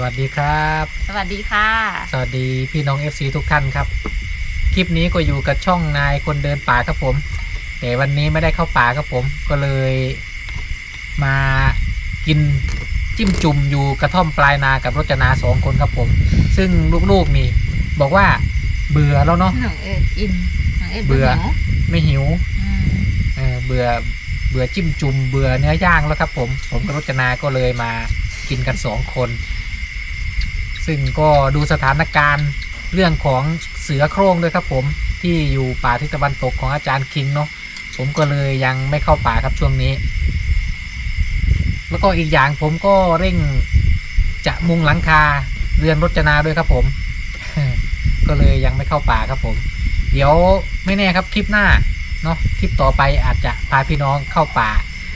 สวัสดีครับ สวัสดีค่ะ สวัสดีพี่น้อง FC ทุกท่านครับ คลิปนี้ก็อยู่กับช่องนายคนเดินป่าครับผม แต่วันนี้ไม่ได้เข้าป่าครับผม ก็เลยมากินจิ้มจุ่มอยู่กระท่อมปลายนากับรจนาสองคนครับผม ซึ่งลูกๆนี่บอกว่าเบื่อแล้วเนาะ น้องเอ็ดอินน้องเอ็ดเบื่อหนียวไม่หิว อืมเออเบื่อเบื่อจิ้มจุ่มเบื่อเนื้อย่างแล้วครับผม ผมกับรจนาก็เลยมากินกันสองคน ซึ่งก็ดูสถานการณ์เรื่องของเสือโคร่งด้วยครับผมที่อยู่ป่าทิศตะวันตกของอาจารย์คิงเนาะผมก็เลยยังไม่เข้าป่าครับช่วงนี้ แล้วก็อีกอย่างผมก็เร่งจะมุงหลังคาเรือนรจนาด้วยครับผม ก็เลยยังไม่เข้าป่าครับผม เดี๋ยวไม่แน่ครับคลิปหน้าเนาะคลิปต่อไปอาจจะพาพี่น้องเข้าป่า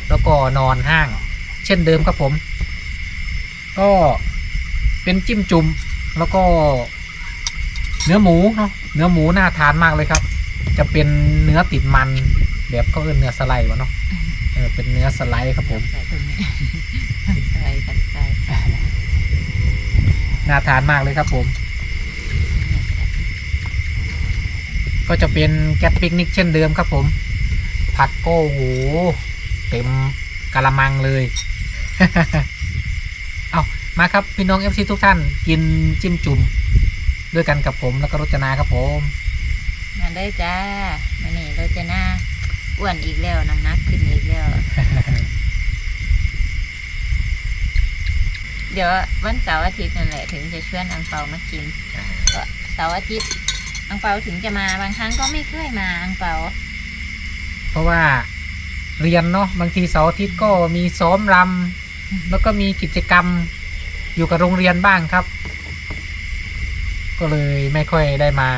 แล้วก็นอนห้าง เช่นเดิมครับผม ก็ เป็นจิ้มจุ่มแล้วก็ เนื้อหมูเนาะเนื้อหมูน่าทานมากเลยครับ จะเป็นเนื้อติดมัน แบบก็เอิ้นเนื้อสไลด์วะเนาะเออเป็นเนื้อสไลด์ครับผมใส่ตรงนี้ใส่กันใส่น่าทานมากเลยครับผม ก็จะเป็นแก๊สปิกนิกเช่นเดิมครับผม ผักก็โอ้โหเต็มกะละมังเลยเอา มาครับพี่น้องเอฟซีทุกท่านกินจิ้มจุ่มด้วยกันกับผมแล้วก็รจนาครับผมมาได้จ้ามานี่เราจะหน้าอ้วนอีกแล้วน้ำหนักขึ้นอีกแล้ว เดี๋ยววันเสาร์อาทิตย์นั่นแหละถึงจะชวนอังเปามากินก็เสาร์อาทิตย์อังเปาถึงจะมาบางครั้งก็ไม่เคยมาอังเปา เพราะว่าเรียนเนาะบางทีเสาร์อาทิตย์ก็มีซ้อมรำแล้วก็มีกิจกรรม อยู่กับโรงเรียนบ้างครับ ก็เลยไม่ค่อยได้มา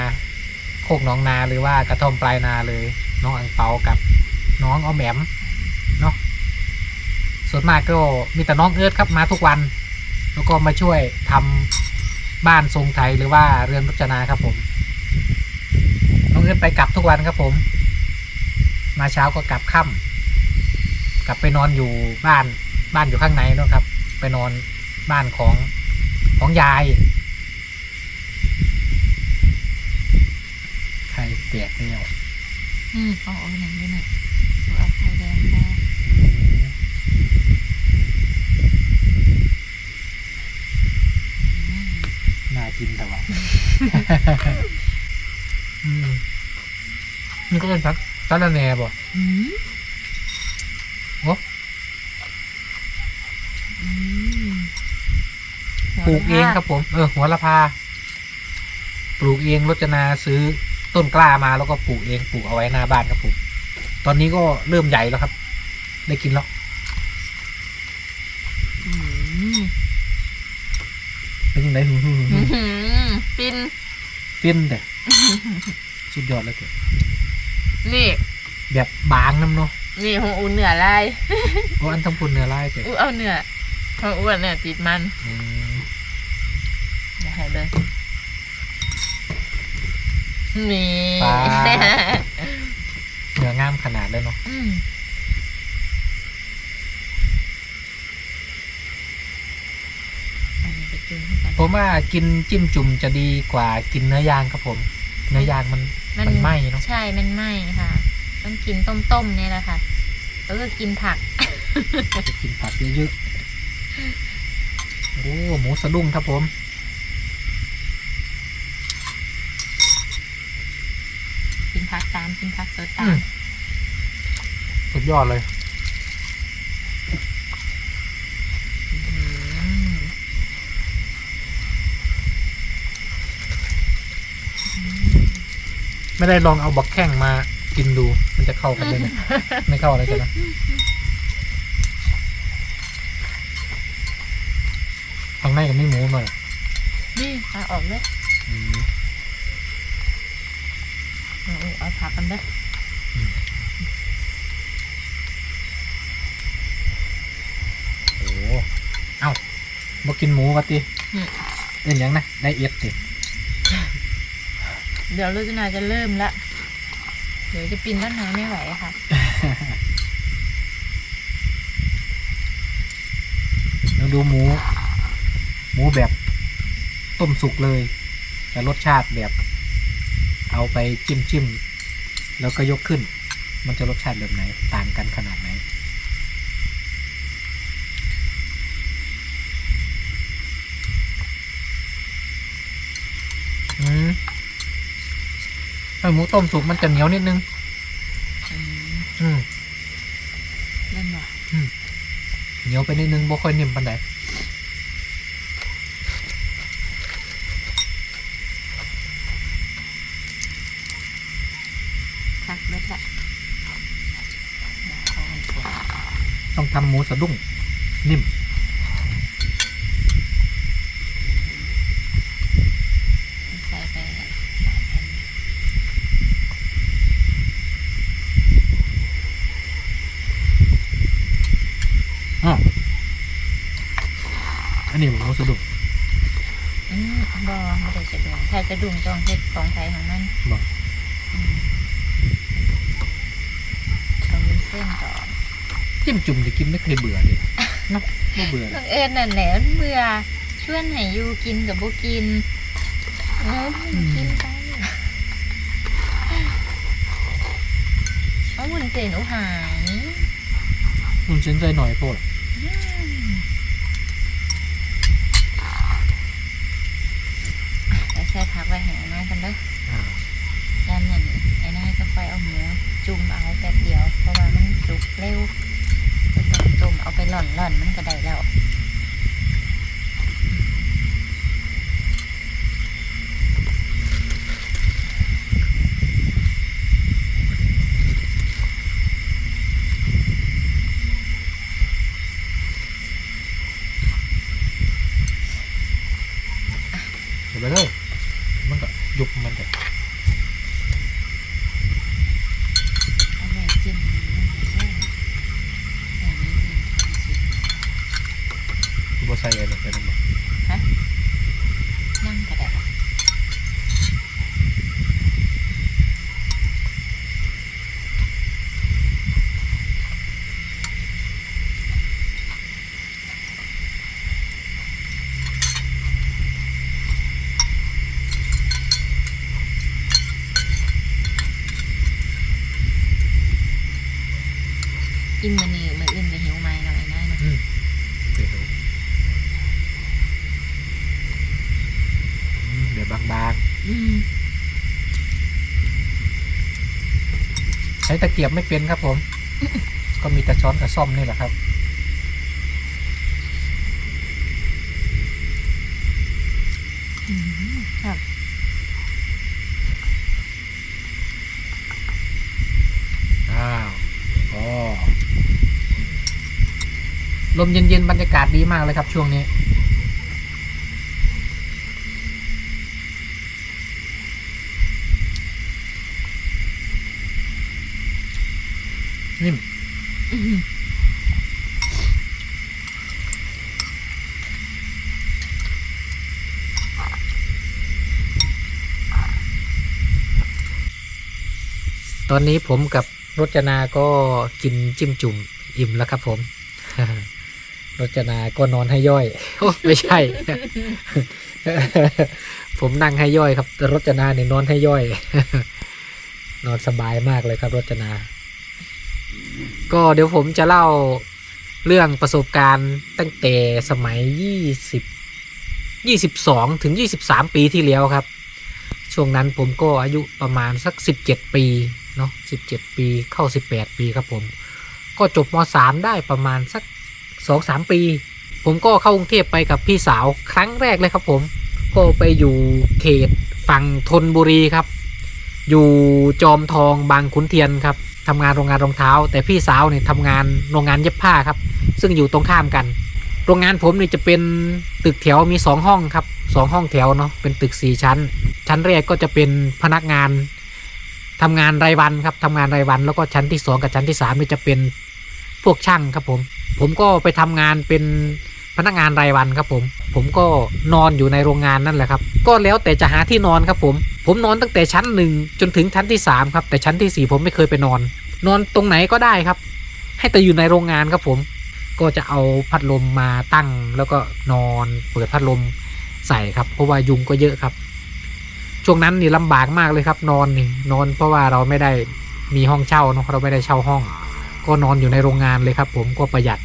โคกหนองนาหรือว่ากระท่อมปลายนาเลย น้องอังเปากับน้องออมแหมมเนาะส่วนมากก็มีแต่น้องเอิร์ธครับมาทุกวัน แล้วก็มาช่วยทำบ้านทรงไทยหรือว่าเรือนรจนาครับผม น้องเอิร์ธไปกลับทุกวันครับผม มาเช้าก็กลับค่ำกลับไปนอนอยู่บ้านบ้านอยู่ข้างในเนะครับ ไปนอน บ้านของของยาย ไข่แตกแล้วอืมเอาเอาหนังด้วยหน่อยเอาไข่แดงพออืมน่ากินแต่ว่าอืมนี่ก็เป็นพักสาระแหน่บ่อืม โอ้ อืม ปลูกเองครับผมเออหัวละพา ปลูกเองรจนาซื้อต้นกล้ามาแล้วก็ปลูกเองปลูกเอาไว้หน้าบ้านครับผมตอนนี้ก็เริ่มใหญ่แล้วครับ ได้กินแล้วอืมเป็นยังไงหืมหืมหือื้มอหือฟินฟินแต่สุดยอดเลยเถอะนี่ แบบบางน้ำเนาะนี่ของอุ่นเหนือลายโอ้อันทั้งปุ่นเนื้อลายเถอะอู้เอาเหนือของอ้วนเนี่ยติดมัน อืมเดี๋ยว ให้เบิ่งนี่ปลา เนื้องามขนาดเลยเนาะอืมอันนี้ไปกินด้วยกันผมว่ากินจิ้มจุ่มจะดีกว่ากินเนื้อย่างครับผม เนื้อย่างมันมันไหม้เนาะใช่มันไหม้ค่ะ ต้องกินต้มๆเนี่ยแหละค่ะ แล้วก็กินผัก จะกินผักเยอะๆโอ้หมูสะดุ้งครับผม กินผัก ตามกินผักสดตาอืมมสุดยอดเลยอืมไม่ได้ลองเอาบักแข้งมากินดู มันจะเข้ากันเลยไหมไม่เข้าอะไรกันนะข้างในกับไม่หมูหน่อย นี่เอาออกเลย อืม เอาเอาผักกันเด้อโอ้เอ้าบ่กินหมูวะติอืมเป็นหยังนะได้เอฟติเดี๋ยวลูกนาจะเริ่มละ เดี๋ยวจะปีนต้นไม้ไม่ไหวค่ะ เราดูหมู หมูแบบต้มสุกเลย แต่รสชาติแบบ เอาไปจิ้มจิ้ม แล้วก็ยกขึ้น มันจะรสชาติแบบไหน ต่างกันขนาดไหน อืมถ้าหมูต้มสุกมันจะเหนียวนิดนึง อืมอืมเล่นบ่เหนียวไปนิดนึงบ่ค่อยนิ่มปานใด คักเบิดละเดี๋ยวเอาไปก่อน ต้องทำหมู สะดุ้งนิ่ม ใส่ไปอ๋ออันนี้หมูสะดุ้งอืมบ่ไม่ได้สะดุ้งถ้าสะดุ้งต้องเฮ็ดของไทยของมันบ่อืมเอาวุ้นเส้นก่อน จิ้มจุ่มจะกินไม่เคยเบื่อเลยเนาะไม่เบื่อบังเอิญนั่นแหละมันเบื่อชวนให้อยู่กินกับบ่กินเออกินไปเอาวุ้นเส้นอุหายนุ่นเส้นใจหน่อยโพดอืมเดี๋ยวใส่ผักไว้ให้อันนั้นกันเด้ออ่ายันนั่นไอ้นายก็ค่อยเอาหมูจุ่มเอาแป๊บเดียว เพราะว่ามันสุกเร็วก็ต้องต้ มเอาไปหล่อนหล่อนๆมันก็ได้แล้ว เดี๋ยวไปเลยมันก็ยุบมันก็ เอาไว้จิ้มมันก็ได้อย่างนี้เอง บ่ใส่อะไรไปนั่นบ่ นั่งก็ได้ กินมื้อนี้มื้ออื่นก็หิวไหมเนาะไอ้นายเนาะ ไปดูอืมเดี๋ยวบาง อืม ๆ ใช้ตะเกียบไม่เป็นครับผม ก็มีแต่ช้อนกับซ่อมนี่แหละครับอืมครับอ้าวอ๋อลมเย็นๆ บรรยากาศดีมากเลยครับช่วงนี้ นิ่มอืมตอนนี้ผมกับรจนาก็กินจิ้มจุ่มอิ่มแล้วครับ ผมรจนาก็นอนให้ย่อยโอ้ไม่ใช่ ผมนั่งให้ย่อยครับแต่รจนาเนี่ยนอนให้ย่อย นอนสบายมากเลยครับรจนา ก็เดี๋ยวผมจะเล่าเรื่องประสบการณ์ตั้งแต่สมัยยี่สิบยี่สิบสองถึงยี่สิบสามปีที่แล้วครับ ช่วงนั้นผมก็อายุประมาณสักสิบเจ็ดปีเนาะสิบเจ็ดปีเข้าสิบแปดปีครับผม ก็จบมสามได้ประมาณสักสองสามปี ผมก็เข้ากรุงเทพไปกับพี่สาวครั้งแรกเลยครับผม ก็ไปอยู่เขตฝั่งธนบุรีครับ อยู่จอมทองบางขุนเทียนครับ ทำงานโรงงานรองเท้า แต่พี่สาวเนี่ยทำงานโรงงานเย็บผ้าครับ ซึ่งอยู่ตรงข้ามกัน โรงงานผมเนี่ยจะเป็นตึกแถวมีสองห้องครับสองห้องแถวเนาะเป็นตึกสี่ชั้น ชั้นแรกก็จะเป็นพนักงานทำงานรายวันครับทำงานรายวัน แล้วก็ชั้นที่สองกับชั้นที่สามนี่จะเป็นพวกช่างครับผมผมก็ไปทำงานเป็นพนักงานรายวันครับผม ผมก็นอนอยู่ในโรงงานนั่นแหละครับ ก็แล้วแต่จะหาที่นอนครับผม ผมนอนตั้งแต่ชั้นหนึ่งจนถึงชั้นที่สามครับแต่ชั้นที่สี่ผมไม่เคยไปนอน นอนตรงไหนก็ได้ครับ ให้แต่อยู่ในโรงงานครับผมก็จะเอาพัดลมมาตั้งแล้วก็นอนเปิดพัดลมใส่ครับ เพราะว่ายุงก็เยอะครับ ช่วงนั้นนี่ลำบากมากเลยครับ นอนนี่นอนเพราะว่าเราไม่ได้มีห้องเช่าเนอะเราไม่ได้เช่าห้อง ก็นอนอยู่ในโรงงานเลยครับ ผมก็ประหยัด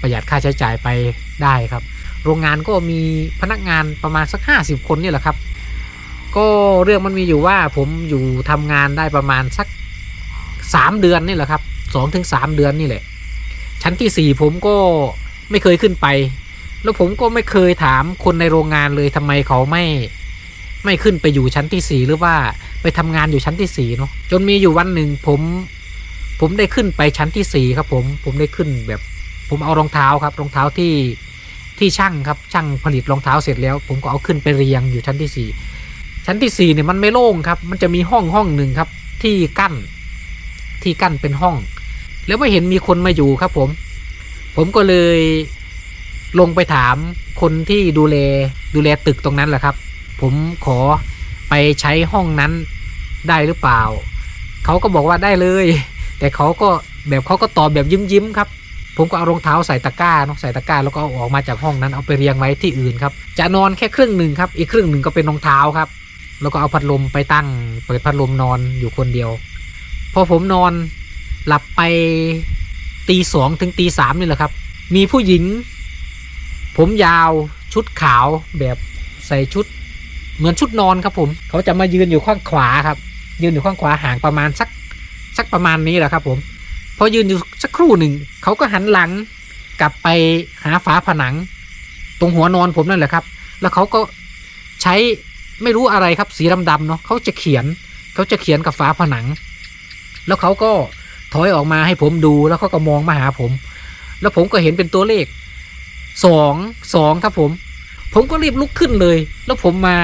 ประหยัดค่าใช้จ่ายไปได้ครับ โรงงานก็มีพนักงานประมาณสักห้าสิบคนนี่แหละครับ ก็เรื่องมันมีอยู่ว่าผมอยู่ทำงานได้ประมาณสักสามเดือนนี่แหละครับสองถึงสามเดือนนี่แหละ ชั้นที่สี่ผมก็ไม่เคยขึ้นไป แล้วผมก็ไม่เคยถามคนในโรงงานเลยทำไมเขาไม่ไม่ขึ้นไปอยู่ชั้นที่สี่หรือว่าไปทำงานอยู่ชั้นที่สี่เนาะจนมีอยู่วันหนึ่งผม ผมได้ขึ้นไปชั้นที่สี่ครับ ผมผมได้ขึ้นแบบ ผมเอารองเท้าครับ รองเท้าที่ที่ช่างครับช่างผลิตรองเท้าเสร็จแล้ว ผมก็เอาขึ้นไปเรียงอยู่ชั้นที่สี่ ชั้นที่สี่เนี่ยมันไม่โล่งครับ มันจะมีห้องห้องหนึ่งครับ ที่กั้น ที่กั้นเป็นห้อง แล้วไม่เห็นมีคนมาอยู่ครับ ผม ผมก็เลยลงไปถามคนที่ดูแลดูแลตึกตรงนั้นแหละครับ ผมขอไปใช้ห้องนั้นได้หรือเปล่า เขาก็บอกว่าได้เลย แต่เขาก็แบบเขาก็ตอบแบบยิ้มยิ้มครับ ผมก็เอารองเท้าใส่ตะกร้าเนาะใส่ตะกร้าแล้วก็เอาออกมาจากห้องนั้นเอาไปเรียงไว้ที่อื่นครับ จะนอนแค่ครึ่งหนึ่งครับ อีกครึ่งหนึ่งก็เป็นรองเท้าครับ แล้วก็เอาพัดลมไปตั้ง เปิดพัดลมนอนอยู่คนเดียว พอผมนอนหลับไปตีสองถึงตีสามนี่แหละครับ มีผู้หญิง ผมยาวชุดขาวแบบใส่ชุด เหมือนชุดนอนครับผม เขาจะมายืนอยู่ข้างขวาครับ ยืนอยู่ข้างขวาห่างประมาณสักสักประมาณนี้แหละครับผม พอยืนอยู่สักครู่หนึ่ง เขาก็หันหลังกลับไปหาฝาผนัง ตรงหัวนอนผมนั่นแหละครับ แล้วเขาก็ใช้ ไม่รู้อะไรครับสีดำๆเนาะเขาจะเขียนเขาจะเขียนกับฝาผนัง แล้วเขาก็ถอยออกมาให้ผมดูแล้วเขาก็มองมาหาผม แล้วผมก็เห็นเป็นตัวเลขสองสองครับผม ผมก็รีบลุกขึ้นเลย แล้วผมมา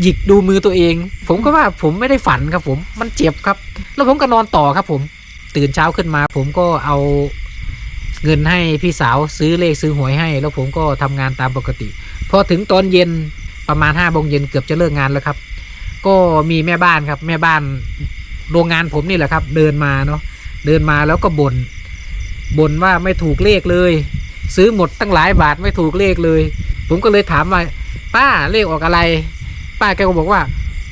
หยิกดูมือตัวเอง ผมก็ว่าผมไม่ได้ฝันครับผมมันเจ็บครับ แล้วผมก็นอนต่อครับผม ตื่นเช้าขึ้นมา ผมก็เอาเงินให้พี่สาวซื้อเลขซื้อหวยให้ แล้วผมก็ทำงานตามปกติ พอถึงตอนเย็น ประมาณห้าโมงเย็นเกือบจะเลิกงานแล้วครับ ก็มีแม่บ้านครับ แม่บ้านโรงงานผมนี่แหละครับ เดินมาเนาะเดินมาแล้วก็บน่นบ่นว่าไม่ถูกเลขเลย ซื้อหมดตั้งหลายบาทไม่ถูกเลขเลย ผมก็เลยถามว่าป้าเลขออกอะไร ป้าแกก็บอกว่า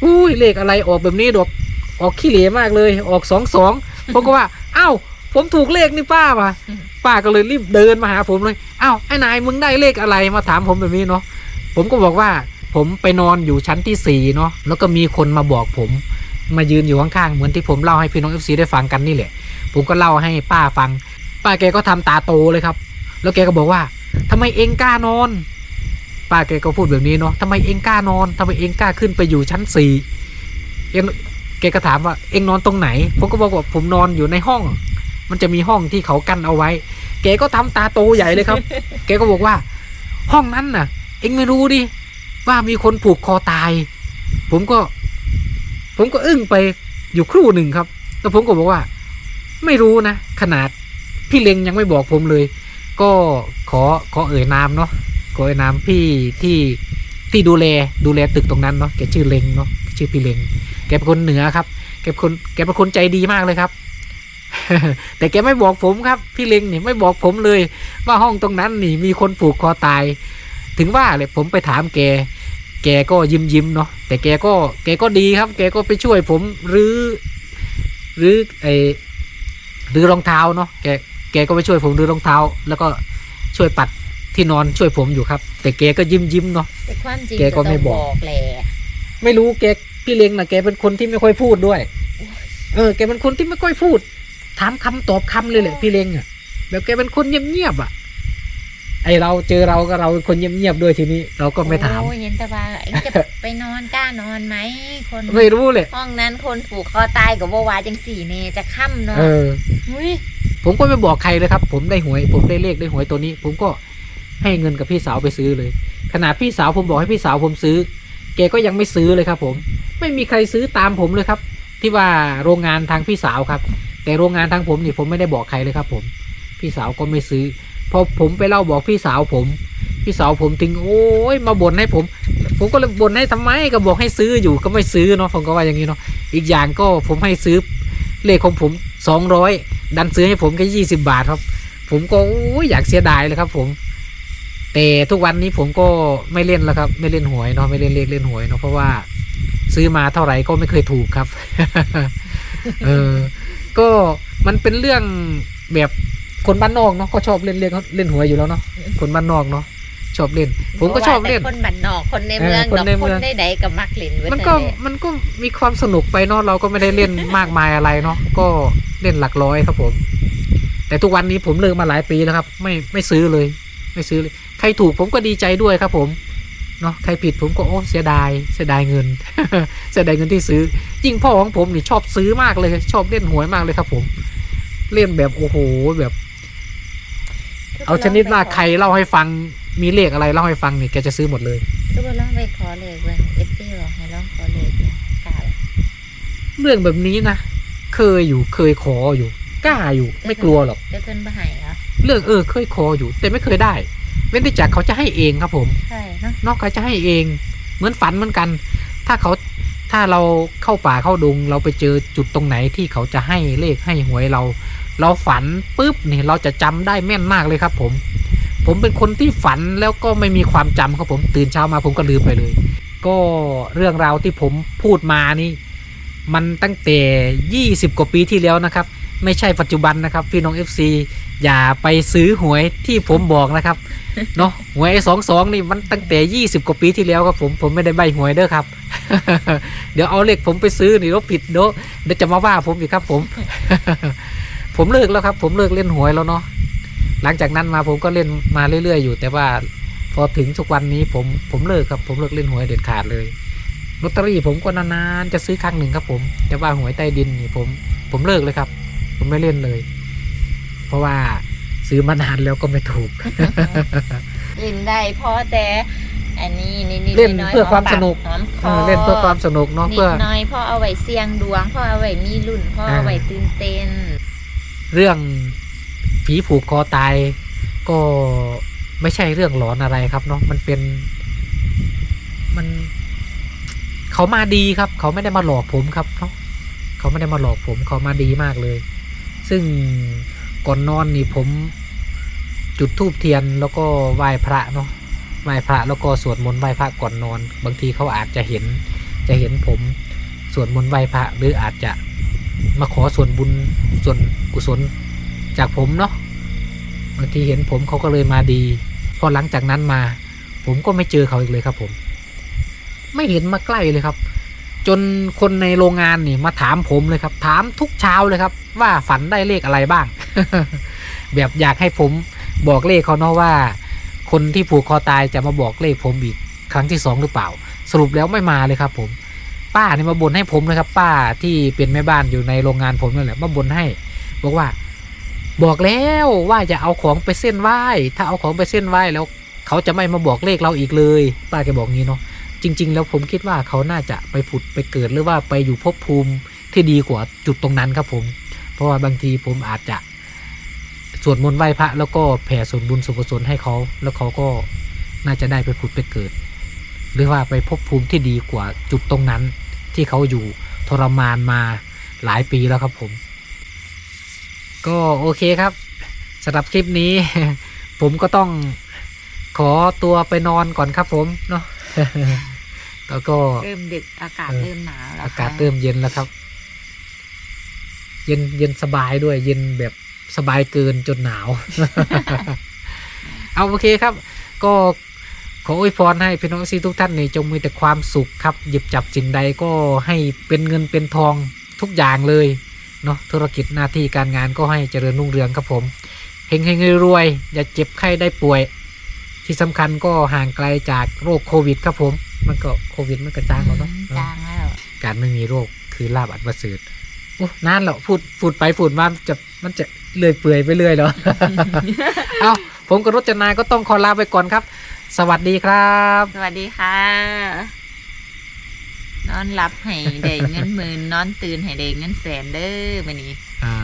อุ้ยเลขอะไรออกแบบนี้ดอกออกขี้เหร่มากเลยออกสองสองผมก็ว่าเอ้าผมถูกเลขนี่ป้าว่ะป้าก็เลยรีบเดินมาหาผมเลยเอ้าไอ้นายมึงได้เลขอะไรมาถามผมแบบนี้เนาะผมก็บอกว่า ผมไปนอนอยู่ชั้นที่สี่เนาะแล้วก็มีคนมาบอกผม มายืนอยู่ข้างๆเหมือนที่ผมเล่าให้พี่น้องเอฟซีได้ฟังกันนี่แหละ ผมก็เล่าให้ป้าฟัง ป้าแกก็ทำตาโตเลยครับ แล้วแกก็บอกว่าทำไมเองกล้านอน ป้าแกก็พูดแบบนี้เนาะทำไมเองกล้านอนทำไมเองกล้าขึ้นไปอยู่ชั้นสี่เองแกก็ถามว่าเองนอนตรงไหน ผมก็บอกว่าผมนอนอยู่ในห้อง มันจะมีห้องที่เขากั้นเอาไว้ แกก็ทำตาโตใหญ่เลยครับ แกก็บอกว่า ห้องนั้นน่ะ เองไม่รู้ดิ ว่ามีคนผูกคอตาย ผมก็ ผมก็อึ้งไปอยู่ครู่หนึ่งครับ แล้วผมก็บอกว่า ไม่รู้นะ ขนาดพี่เล็งยังไม่บอกผมเลย ก็ขอขอเอ่ยนามเนาะขอเอ่ยนามพี่ที่ที่ดูแลดูแลตึกตรงนั้นเนาะแกชื่อเล็งเนาะชื่อพี่เล็ง แกเป็นคนเหนือครับ แกเป็นคนแกเป็นคนใจดีมากเลยครับ แต่แกไม่บอกผมครับ พี่เล็งเนี่ยไม่บอกผมเลย ว่าห้องตรงนั้นนี่มีคนผูกคอตาย ถึงว่าเลยผมไปถามแก แกก็ยิ้มยิ้มๆเนาะแต่แกก็แกก็ดีครับ แกก็ไปช่วยผมรื้อรื้อไอรื้อรองเท้าเนาะแกแกก็ไปช่วยผมรื้อรองเท้า แล้วก็ช่วยปัดที่นอนช่วยผมอยู่ครับ แต่แกก็ยิ้มยิ้มๆเนาะแต่ความจริงแกก็ไม่บอกต้องแหละไม่รู้แกพี่เล็งนะแกเป็นคนที่ไม่ค่อยพูดด้วย เออ แกเป็นคนที่ไม่ค่อยพูด ถามคำตอบคำเลยแหละพี่เล็งอะแบบแกเป็นคนเงียบๆอะ ไอเราเจอเราก็เราเป็นคนเงียบๆด้วยทีนี้ เราก็ไม่ถามโอ้ยเห็นแต่ว่าเอ็งจะไปนอนกล้านอนไหมคนไม่รู้เลยห้องนั้นคนผูกคอตายกับว่าวาจังสี่เนจะค่ำเนาะเอออุ้ยผมก็ไม่บอกใครเลยครับ ผมได้หวย ผมได้เลขได้หวยตัวนี้ ผมก็ให้เงินกับพี่สาวไปซื้อเลย ขนาดพี่สาวผมบอกให้พี่สาวผมซื้อแกก็ยังไม่ซื้อเลยครับ ผม ไม่มีใครซื้อตามผมเลยครับ ที่ว่าโรงงานทางพี่สาวครับ แต่โรงงานทางผมนี่ผมไม่ได้บอกใครเลยครับ ผม พี่สาวก็ไม่ซื้อ พอผมไปเล่าบอกพี่สาวผม พี่สาวผมถึงโอ้ยมาบ่นให้ผม ผมก็เลยบ่นให้ทำไมก็บอกให้ซื้ออยู่ก็ไม่ซื้อเนาะผมก็ว่าอย่างนี้เนาะอีกอย่างก็ผมให้ซื้อเลขของผมสองร้อยดันซื้อให้ผมแค่ยี่สิบาทครับ ผมก็โอ้ยอยากเสียดายเลยครับ ผม แต่ทุกวันนี้ผมก็ไม่เล่นแล้วครับ ไม่เล่นหวยเนาะไม่เล่นเลขเล่นหวยเนาะเพราะว่าซื้อมาเท่าไหร่ก็ไม่เคยถูกครับ เออ ก็มันเป็นเรื่องแบบ คนบ้านนอกเนาะก็ชอบเล่นเล่นเล่นหวยอยู่แล้วเนาะคนบ้านนอกเนาะชอบเล่น ผมก็ชอบเล่นแต่คนบ้านนอกคนในเมืองเออคนดอกในคเมืนองได้ใดกับมักเล่นเว้ยมันก็นั่นแหละมันก็มีความสนุกไปเนาะเราก็ไม่ได้เล่นมากมายอะไรเนาะก็เล่นหลักร้อยครับผม แต่ทุกวันนี้ผมเลิกมาหลายปีแล้วครับ ไม่ไม่ซื้อเลย ไม่ซื้อเลย ใครถูกผมก็ดีใจด้วยครับผมเนาะใครผิดผมก็โอ้เสียดายเสียดายเงินเสียดายเงินที่ซื้อยิ่งพ่อของผมนี่ชอบซื้อมากเลย ชอบเล่นหวยมากเลยครับผม เล่นแบบโอ้โหแบบ เอาชนิดว่าใครเล่าให้ฟังมีเลขอะไรเล่าให้ฟังนี่แกจะซื้อหมดเลยคือว่าลองไปขอเลขเบิ่งเอฟซีบอกให้ลองขอเลขเนี่ยกล้าเลยเรื่องแบบนี้นะเคยอยู่เคยขออยู่ กล้าอยู่ไม่กลัวหรอกแต่เพิ่นบ่ให้เหรอเรื่องเออเคยขออยู่ แต่ไม่เคยได้ เว้นแต่จากเขาจะให้เองครับผม ใช่เนาะนอกเขาจะให้เอง เหมือนฝันเหมือนกัน ถ้าเขาถ้าเราเข้าป่าเข้าดงเราไปเจอจุดตรงไหนที่เขาจะให้เลขให้หวยเรา เราฝันปุ๊บนี่เราจะจำได้แม่นมากเลยครับ ผม ผมเป็นคนที่ฝันแล้วก็ไม่มีความจำครับผมตื่นเช้ามาผมก็ลืมไปเลย ก็เรื่องราวที่ผมพูดมานี่ มันตั้งแต่ 20 กว่าปีที่แล้วนะครับ ไม่ใช่ปัจจุบันนะครับ พี่น้อง FC อย่าไปซื้อหวยที่ผมบอกนะครับเนาะหวยสองสองนี่มันตั้งแต่ 20 กว่าปีที่แล้วครับผมผมไม่ได้ใบหวยเด้อครับ เดี๋ยวเอาเลขผมไปซื้อนี่รถผิดเด้อเดี๋ยวจะมาว่าผมอีกครับผม ผมเลิกแล้วครับ ผมเลิกเล่นหวยแล้วเนาะหลังจากนั้นมาผมก็เล่นมาเรื่อยๆอยู่ แต่ว่าพอถึงทุกวันนี้ผมผมเลิกครับ ผมเลิกเล่นหวยเด็ดขาดเลยลอตเตอรี่ผมก็นานๆจะซื้อครั้งหนึ่งครับ ผม แต่ว่าหวยใต้ดินนี่ผม ผมเลิกเลยครับ ผมไม่เล่นเลย เพราะว่าซื้อมานานแล้วก็ไม่ถูก เล่นได้เพราะแต่ อันนี้นิดๆเล่นอยๆเพื่อความสนุกหอมเอคออเล่นเพื่อความสนุกเนาะนิเพื่อดหน้อยพ่อเอาไว้เสี่ยงดวงพ่อเอาไว้มีรุ่นพ่อเอาไว้ตื่นเต้น เรื่องผีผูกคอตาย ก็ไม่ใช่เรื่องหลอนอะไรครับเนาะมันเป็นมันเขามาดีครับ เขาไม่ได้มาหลอกผมครับเนาะเขาไม่ได้มาหลอกผมเขามาดีมากเลย ซึ่งก่อนนอนนี่ผมจุดธูปเทียนแล้วก็ไหว้พระเนาะไหว้พระแล้วก็สวดมนต์ไหว้พระก่อนนอน บางทีเขาอาจจะเห็นจะเห็นผมสวดมนต์ไหว้พระหรืออาจจะ มาขอส่วนบุญส่วนกุศลจากผมเนาะบางทีเห็นผมเขาก็เลยมาดี พอหลังจากนั้นมา ผมก็ไม่เจอเขาอีกเลยครับผม ไม่เห็นมาใกล้เลยครับ จนคนในโรงงานนี่มาถามผมเลยครับ ถามทุกเช้าเลยครับ ว่าฝันได้เลขอะไรบ้าง แบบอยากให้ผมบอกเลขเขาเนาะว่า คนที่ผูกคอตายจะมาบอกเลขผมอีกครั้งที่สองหรือเปล่า สรุปแล้วไม่มาเลยครับผม ป้าเนี่ยมาบ่นให้ผมเลยครับ ป้าที่เป็นแม่บ้านอยู่ในโรงงานผมนั่นแหละมาบ่นให้ บอกว่า บอกแล้วว่าจะเอาของไปเส้นไหว้ ถ้าเอาของไปเส้นไหว้แล้ว เขาจะไม่มาบอกเลขเราอีกเลย ป้าแกบอกงี้เนาะจริง ๆ แล้วผมคิดว่าเขาน่าจะไปผุดไปเกิดหรือว่าไปอยู่ภพภูมิที่ดีกว่าจุดตรงนั้นครับผม เพราะว่าบางทีผมอาจจะสวดมนต์ไหว้พระแล้วก็แผ่ส่วนบุญส่วนกุศลให้เขา แล้วเขาก็น่าจะได้ไปผุดไปเกิด หรือว่าไปภพภูมิที่ดีกว่าจุดตรงนั้น ที่เขาอยู่ทรมานมาหลายปีแล้วครับผม ก็โอเคครับสำหรับคลิปนี้ ผมก็ต้องขอตัวไปนอนก่อนครับผมเนาะแล้วก็เริ่มดึกอากาศเออเริ่มหนาวแล้วอากาศค่ะเริ่มเย็นแล้วครับ เย็นเย็นสบายด้วย เย็นแบบสบายเกินจนหนาว เอาโอเคครับ ก็ ขออวยพรให้พี่น้องซีทุกท่านนี่จงมีแต่ความสุขครับ หยิบจับสิ่งใดก็ให้เป็นเงินเป็นทองทุกอย่างเลยเนาะธุรกิจหน้าที่การงานก็ให้เจริญรุ่งเรืองครับผมเฮงเฮงรวยๆอย่าเจ็บไข้ได้ป่วย ที่สำคัญก็ห่างไกลจากโรคโควิดครับผม มันก็โควิดมันกระจางแล้วเนาะอืมเนาะจางแล้วการไม่มีโรคคือลาบอันประเสริฐโอ้นานแล้วพูดพูดไปพูดมามันจะมันจะเลื่อยเปื่อยไปเรื่อยเหรอเอาผมกับรจนาก็ต้องขอลาไปก่อนครับ สวัสดีครับ สวัสดีค่ะ นอนหลับให้ได้เงินหมื่นนอนตื่นให้ได้เงินแสนเด้อมื้อนี้อ่า